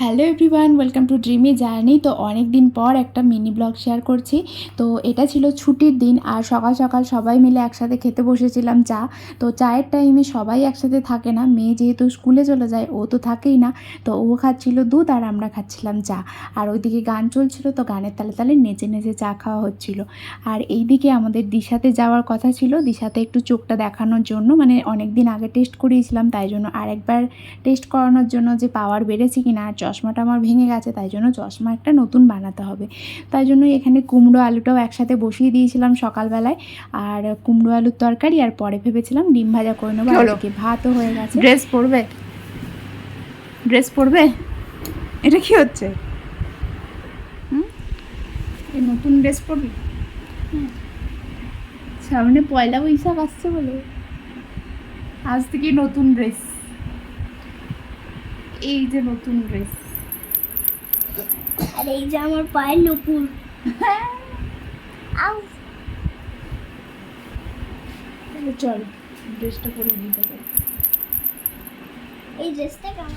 Hello everyone, welcome to dreamy journey. তো অনেক দিন পর একটা মিনি ব্লগ শেয়ার করছি। তো এটা ছিল ছুটির দিন আর সকাল সকাল সবাই মিলে একসাথে খেতে বসেছিলাম চা। তো চায়ের টাইমে সবাই একসাথে থাকে না। মেয়ে যেহেতু স্কুলে চলে যায়, ও তো থাকেই না। তো ও খাচ্ছিল দুধ আর আমরা খাচ্ছিলাম চা। আর ওইদিকে গান চলছিল, তো গানের তালে তালে নেচে নেচে চা খাওয়া হচ্ছিল। আর এইদিকে আমাদের দিশাতে যাওয়ার কথা ছিল। দিশাতে একটু চোখটা দেখানোর জন্য মানে অনেক দিন আগে টেস্ট করিয়েছিলাম, তাই জন্য আরেকবার টেস্ট করানোর জন্য যে পাওয়ার বেড়েছে কি না চশমাটা আমার ভেঙে গেছে তাই জন্য চশমা একটা নতুন বানাতে হবে। তাই জন্য এখানে কুমড়ো আলুটাও একসাথে বসিয়ে দিয়েছিলাম সকালবেলায়। আর কুমড়ো আলুর তরকারি আর পরে ভেবেছিলাম ডিম ভাজা করে নেব। আজকে ভাতও হয়ে গেছে। ড্রেস পরবে? ড্রেস পরবে? এটা কি হচ্ছে? নতুন ড্রেস পরবি? সামনে পয়লা বৈশাখ আসছে বলে। আজ থেকে নতুন ড্রেস। এই যে নতুন ড্রেস আর এই যে আমার পায়ের নুপুর। আউ। চল ড্রেসটা দিতে পারি। এই ড্রেসটা কেমন?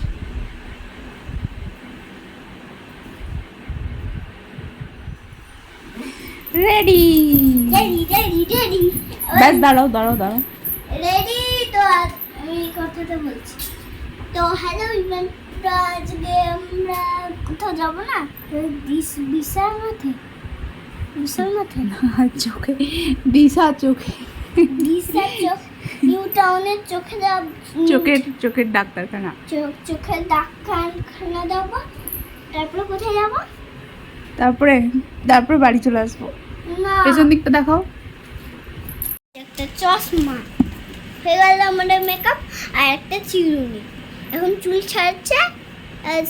রেডি রেডি রেডি রেডি ব্যাস দাঁড়াও দাঁড়াও দাঁড়াও। রেডি তো আমি কথাটা বলছি। তো হ্যালো ইভেন আজকে আমরা কোথাও যাব না? বিশ- বিশাল মাঠে। বিশাল মাঠে না? চোখে দিশা চোখে। বিশাল চোখ নিউ টাউনের চোখে যাব চোখের চোখের ডাক্তারখানা। চোখ চোখের ডাক্তারখানা যাব। তারপরে কোথায় যাব? তারপরে তারপরে বাড়ি চলে আসব। পেছন দিকটা দেখাও। একটা চশমা। হয়ে গেল আমাদের মেকআপ আর একটা চিরুনি। এখন চুল ছাড়ছে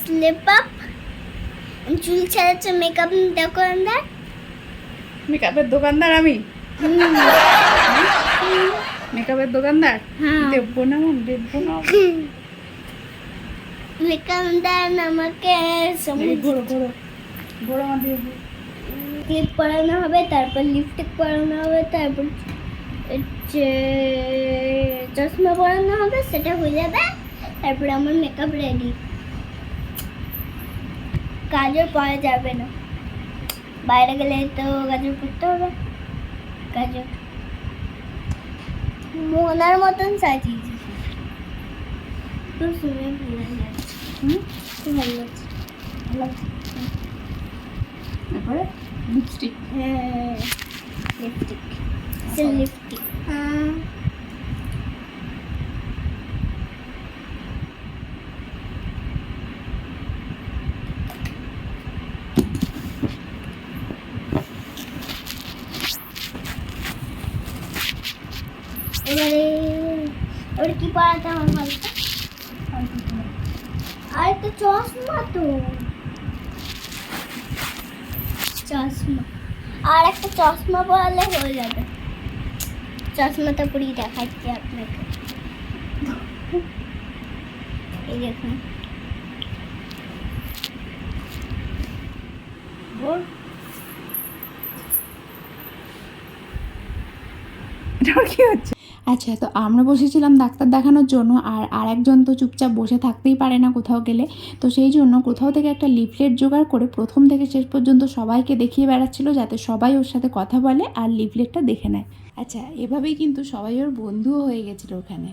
স্লিপ আপ চুল ছাড়াচ্ছে মেকআপ দেখো আন্দার মেকআপের দোকানদার আমি? মেকআপের দোকানদার? হ্যাঁ। দেবো না দেবো না। মেকআপ দেন আমাকে ঘোরো ঘোরো। ঘোরো ক্লিপ পরানো হবে তারপর লিপস্টিক পরানো হবে তারপর হচ্ছে চশমা পরানো হবে সেটা হয়ে যাবে। তারপরে আমার মেকআপ রেডি গাজর পরা যাবে না। বাইরে গেলে তো গাজর পরতে হবে। গাজর। মোহনার মতন সাজিয়েছি। খুব সুন্দর ভালো লাগছে হুম খুব ভালো লাগছে ভালো লাগছে। তারপরে লিপস্টিক হ্যাঁ লিপস্টিক লিপস্টিক এবারে ওর কি পড়াতে আমার বলতো আর একটা চশমা তো চশমা আর একটা চশমা পরালে হয়ে যাবে চশমাটা পরিয়ে দেখাচ্ছি আপনাকে এই দেখুন ঘোর এটা আবার কি হচ্ছে আচ্ছা তো আমরা বসেছিলাম ডাক্তার দেখানোর জন্য আর আরেকজন তো চুপচাপ বসে থাকতেই পারে না কোথাও গেলে। তো সেই জন্য কোথাও থেকে একটা লিফলেট জোগাড় করে প্রথম থেকে শেষ পর্যন্ত সবাইকে দেখিয়ে বেড়াচ্ছিল যাতে সবাই ওর সাথে কথা বলে আর লিফলেটটা দেখে নেয়। আচ্ছা এভাবেই কিন্তু সবাই ওর বন্ধুও হয়ে গেছিল ওখানে।